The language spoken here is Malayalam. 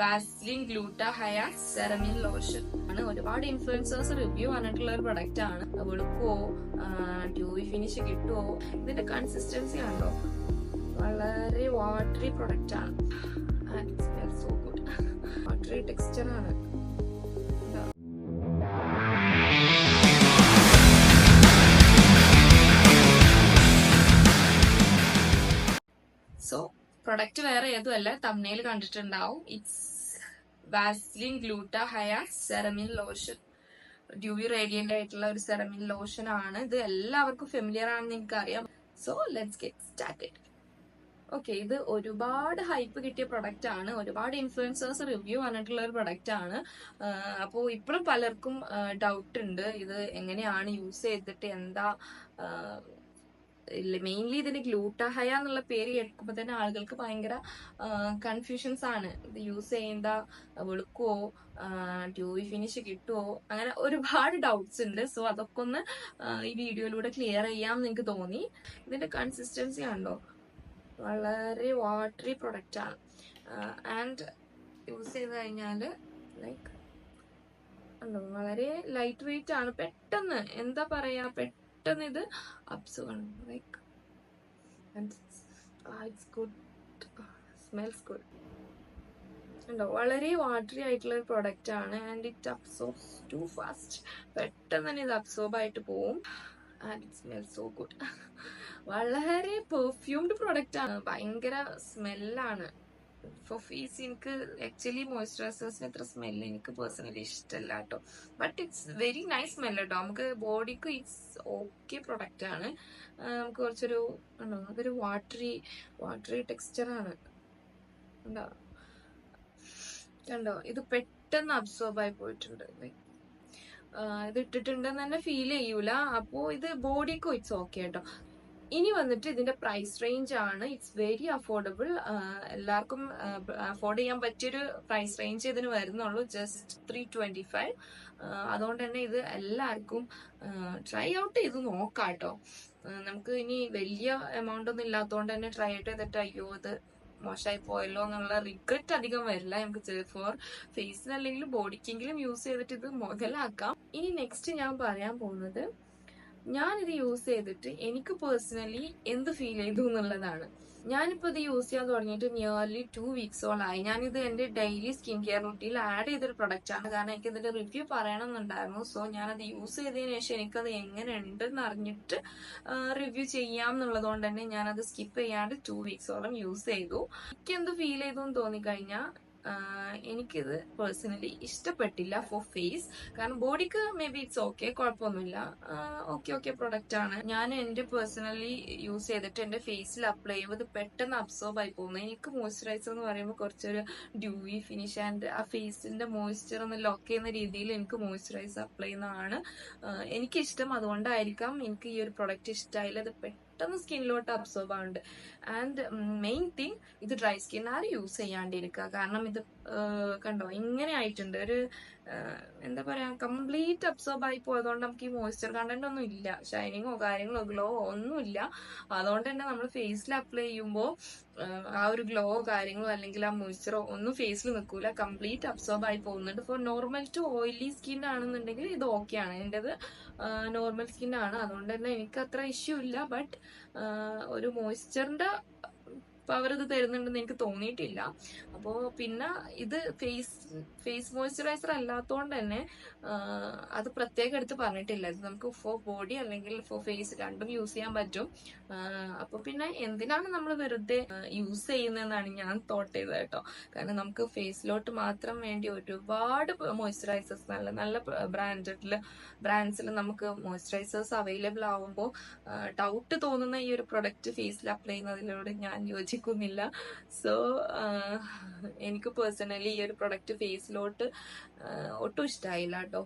വാസ്ലിൻ ഗ്ലൂട്ട ഹയ സെറമിൻ ലോഷൻ ആണ്. ഒരുപാട് ഇൻഫ്ലുവൻസേഴ്സ് റിവ്യൂ പറഞ്ഞിട്ടുള്ള ഒരു പ്രൊഡക്റ്റ് ആണ്. വെളുക്കുവോ ഡ്യൂവി ഫിനിഷ് കിട്ടുമോ ഇതിന്റെ കൺസിസ്റ്റൻസി ആണല്ലോ വളരെ വാട്ടറി പ്രൊഡക്റ്റ് ആണ്. സോ ഗുഡ് വാട്ടറി ടെക്സ്ചർ ആണ്. ഇതാ. പ്രൊഡക്റ്റ് വേറെ ഏതുമല്ല തമ്മനയിൽ കണ്ടിട്ടുണ്ടാവും. It's Vaseline gluta hya serum in lotion dewy radiant ആയിട്ടുള്ള ഒരു സെറമിൻ ലോഷൻ ആണ്. ഇത് എല്ലാവർക്കും ഫെമിലിയർ ആണെന്ന് എനിക്കറിയാം. So let's get started okay ഇത് ഒരുപാട് ഹൈപ്പ് കിട്ടിയ പ്രൊഡക്റ്റ് ആണ്. ഒരുപാട് ഇൻഫ്ലുവൻസേഴ്സ് റിവ്യൂ വന്നിട്ടുള്ള ഒരു പ്രൊഡക്റ്റ് ആണ്. അപ്പോൾ ഇപ്പോഴും പലർക്കും ഡൗട്ട് ഉണ്ട്. ഇത് എങ്ങനെയാണ് യൂസ് ചെയ്തിട്ട് എന്താ മെയിൻലി ഇതിന് ഗ്ലൂട്ടാഹയ എന്നുള്ള പേര് കേൾക്കുമ്പോൾ തന്നെ ആളുകൾക്ക് ഭയങ്കര കൺഫ്യൂഷൻസ് ആണ്. ഇത് യൂസ് ചെയ്യേണ്ട വെളുക്കുവോ ട്യൂബി ഫിനിഷ് കിട്ടുമോ അങ്ങനെ ഒരുപാട് ഡൗട്ട്സ് ഉണ്ട്. സോ അതൊക്കെ ഒന്ന് ഈ വീഡിയോയിലൂടെ ക്ലിയർ ചെയ്യാം എനിക്ക് തോന്നി. ഇതിന്റെ കൺസിസ്റ്റൻസി ആണല്ലോ വളരെ വാട്ടറി പ്രൊഡക്റ്റ് ആണ്. ആൻഡ് യൂസ് ചെയ്ത് കഴിഞ്ഞാൽ ലൈക്ക് വളരെ ലൈറ്റ് വെയിറ്റ് ആണ്. പെട്ടെന്ന് എന്താ പറയാ പെട്ടെന്ന് ഇത് അപ്സ് കാണും ലൈക്ക് ഗുഡ് സ്മെൽസ് ഗുഡ് ഉണ്ടോ വളരെ വാട്ടറി ആയിട്ടുള്ള ഒരു പ്രൊഡക്റ്റ് ആണ്. And it absorbs too fast പെട്ടെന്ന് തന്നെ ഇത് അബ്സോർബ് ആയിട്ട് പോവും. And it smell so good വളരെ പെർഫ്യൂംഡ് പ്രൊഡക്റ്റ് ആണ്. ഭയങ്കര സ്മെല്ലാണ് ഫേസ് എനിക്ക് ആക്ച്വലി മോയ്സ്ചറൈസേഴ്സിന് അത്ര സ്മെല്ല് എനിക്ക് പേഴ്സണലി ഇഷ്ടമല്ല കേട്ടോ but it's very nice smell കേട്ടോ നമുക്ക് ബോഡിക്ക് ഇറ്റ്സ് ഓക്കെ പ്രൊഡക്റ്റ് ആണ്. നമുക്ക് കുറച്ചൊരു ഉണ്ടോ? അതൊരു വാട്ടറി വാട്ടറി ടെക്സ്ചറാണ് ഉണ്ടോ? കണ്ടോ? ഇത് പെട്ടെന്ന് അബ്സോർബ് ആയി പോയിട്ടുണ്ട്. ഇത് ഇട്ടിട്ടുണ്ടെന്ന് തന്നെ ഫീൽ ചെയ്യൂല. അപ്പോ ഇത് ബോഡിക്കും ഇറ്റ്സ് ഓക്കെ കേട്ടോ ഇനി വന്നിട്ട് ഇതിന്റെ പ്രൈസ് റേഞ്ച് ആണ്. ഇറ്റ്സ് വെരി അഫോർഡബിൾ എല്ലാവർക്കും അഫോർഡ് ചെയ്യാൻ പറ്റിയൊരു പ്രൈസ് റേഞ്ച് ഇതിന് വരുന്നുള്ളൂ. ജസ്റ്റ് ത്രീ ട്വന്റി ഫൈവ് അതുകൊണ്ട് തന്നെ ഇത് എല്ലാവർക്കും ട്രൈ ഔട്ട് ചെയ്ത് നോക്കാം കേട്ടോ നമുക്ക് ഇനി വലിയ എമൗണ്ട് ഒന്നും ഇല്ലാത്തതുകൊണ്ട് തന്നെ ട്രൈ ഔട്ട് ചെയ്തിട്ട് അയ്യോ ഇത് മോശമായി പോയല്ലോ എന്നുള്ള റിഗ്രറ്റ് അധികം വരില്ല. നമുക്ക് ഫോർ ഫേസിന് അല്ലെങ്കിൽ ബോഡിക്കെങ്കിലും യൂസ് ചെയ്തിട്ട് ഇത് മുതലാക്കാം. ഇനി നെക്സ്റ്റ് ഞാൻ പറയാൻ പോകുന്നത് ഞാനിത് യൂസ് ചെയ്തിട്ട് എനിക്ക് പേഴ്സണലി എന്ത് ഫീൽ ചെയ്തു എന്നുള്ളതാണ്. ഞാനിപ്പോൾ ഇത് യൂസ് ചെയ്യാൻ തുടങ്ങിയിട്ട് നിയർലി ടു വീക്സോളായി ഞാനിത് എന്റെ ഡെയിലി സ്കിൻ കെയർ റൂട്ടീനിൽ ആഡ് ചെയ്തൊരു പ്രൊഡക്റ്റ് ആണ്. കാരണം എനിക്ക് ഇതിന്റെ റിവ്യൂ പറയണമെന്നുണ്ടായിരുന്നു. സോ ഞാനത് യൂസ് ചെയ്തതിനു ശേഷം എനിക്കത് എങ്ങനെ ഉണ്ടെന്ന് അറിഞ്ഞിട്ട് റിവ്യൂ ചെയ്യാം എന്നുള്ളതുകൊണ്ട് തന്നെ ഞാനത് സ്കിപ്പ് ചെയ്യാണ്ട് ടു വീക്സോളം യൂസ് ചെയ്തു. എനിക്ക് എന്ത് ഫീൽ ചെയ്തു എന്ന് തോന്നിക്കഴിഞ്ഞാൽ എനിക്കിത് പേഴ്സണലി ഇഷ്ടപ്പെട്ടില്ല ഫോർ ഫേസ് കാരണം ബോഡിക്ക് മേ ബി ഇറ്റ്സ് ഓക്കെ കുഴപ്പമൊന്നുമില്ല ഓക്കെ ഓക്കെ പ്രൊഡക്റ്റ് ആണ്. ഞാൻ എന്റെ പേഴ്സണലി യൂസ് ചെയ്തിട്ട് എന്റെ ഫേസിൽ അപ്ലൈ ചെയ്യുമ്പോൾ പെട്ടെന്ന് അബ്സോർബ് ആയി പോകുന്നു. എനിക്ക് മോയ്സ്ചറൈസർ എന്ന് പറയുമ്പോൾ കുറച്ചൊരു ഡ്യൂവി ഫിനിഷ് ആൻഡ് ആ ഫേസിന്റെ മോയ്സ്ചർ ഒന്ന് ലോക്ക് ചെയ്യുന്ന രീതിയിൽ എനിക്ക് മോയ്സ്ചറൈസർ അപ്ലൈ ചെയ്യുന്നതാണ്. എനിക്കിഷ്ടം. അതുകൊണ്ടായിരിക്കാം എനിക്ക് ഈ ഒരു പ്രൊഡക്റ്റ് ഇഷ്ടമായില്ല. ഇത് പെട്ടെന്ന് സ്കിന്നിലോട്ട് അബ്സോർബ് ആവുന്നുണ്ട്. ആൻഡ് മെയിൻ തിങ് ഇത് ഡ്രൈ സ്കിൻ ആരും യൂസ് ചെയ്യാണ്ടിരിക്കുക? കാരണം ഇത് കണ്ടോ ഇങ്ങനെ ആയിട്ടുണ്ട്. ഒരു എന്താ പറയാ കംപ്ലീറ്റ് അബ്സോർബ് ആയി പോയതുകൊണ്ട് നമുക്ക് ഈ മോയ്സ്ചർ കണ്ടന്റ് ഒന്നും ഇല്ല. ഷൈനിങ്ങോ കാര്യങ്ങളോ ഗ്ലോ ഒന്നുമില്ല. അതുകൊണ്ട് തന്നെ നമ്മൾ ഫേസിൽ അപ്ലൈ ചെയ്യുമ്പോൾ ആ ഒരു ഗ്ലോ കാര്യങ്ങളോ അല്ലെങ്കിൽ ആ മോയ്സ്ചറോ ഒന്നും ഫേസിൽ നിൽക്കൂല. കംപ്ലീറ്റ് അബ്സോർബ് ആയി പോകുന്നുണ്ട്. For normal to oily skin ആണെന്നുണ്ടെങ്കിൽ ഇത് ഓക്കെ ആണ്. എന്റെത് നോർമൽ സ്കിൻ ആണ്. അതുകൊണ്ട് തന്നെ എനിക്ക് അത്ര ഇഷ്യൂ ഇല്ല. ബട്ട് ഒരു മോയ്സ്ചറിന്റെ പവർ അവരത് തരുന്നുണ്ടെന്ന് എനിക്ക് തോന്നിയിട്ടില്ല. അപ്പോ പിന്നെ ഇത് ഫേസ് ഫേസ് മോയ്സ്ചറൈസർ അല്ലാത്തതുകൊണ്ട് തന്നെ അത് പ്രത്യേകം എടുത്ത് പറഞ്ഞിട്ടില്ല. ഇത് നമുക്ക് ഫോർ ബോഡി അല്ലെങ്കിൽ ഫോർ ഫേസ് രണ്ടും യൂസ് ചെയ്യാൻ പറ്റും. അപ്പൊ പിന്നെ എന്തിനാണ് നമ്മൾ വെറുതെ യൂസ് ചെയ്യുന്നതെന്നാണ് ഞാൻ തോട്ട് ചെയ്തത് കേട്ടോ. കാരണം നമുക്ക് ഫേസിലോട്ട് മാത്രം വേണ്ടി ഒരുപാട് മോയ്സ്ചറൈസേഴ്സ് നല്ല നല്ല ബ്രാൻഡഡിൽ ബ്രാൻഡ്സിൽ നമുക്ക് മോയ്സ്ചറൈസേഴ്സ് അവൈലബിൾ ആവുമ്പോൾ ഡൗട്ട് തോന്നുന്ന ഈ ഒരു പ്രൊഡക്റ്റ് ഫേസിൽ അപ്ലൈ ചെയ്യുന്നതിലൂടെ ഞാൻ യോജിക്കുന്നില്ല സോ എനിക്ക് പേഴ്സണലി ഈ ഒരു പ്രൊഡക്റ്റ് ഫേസിലോട്ട് ഒട്ടും ഇഷ്ടമായില്ല കേട്ടോ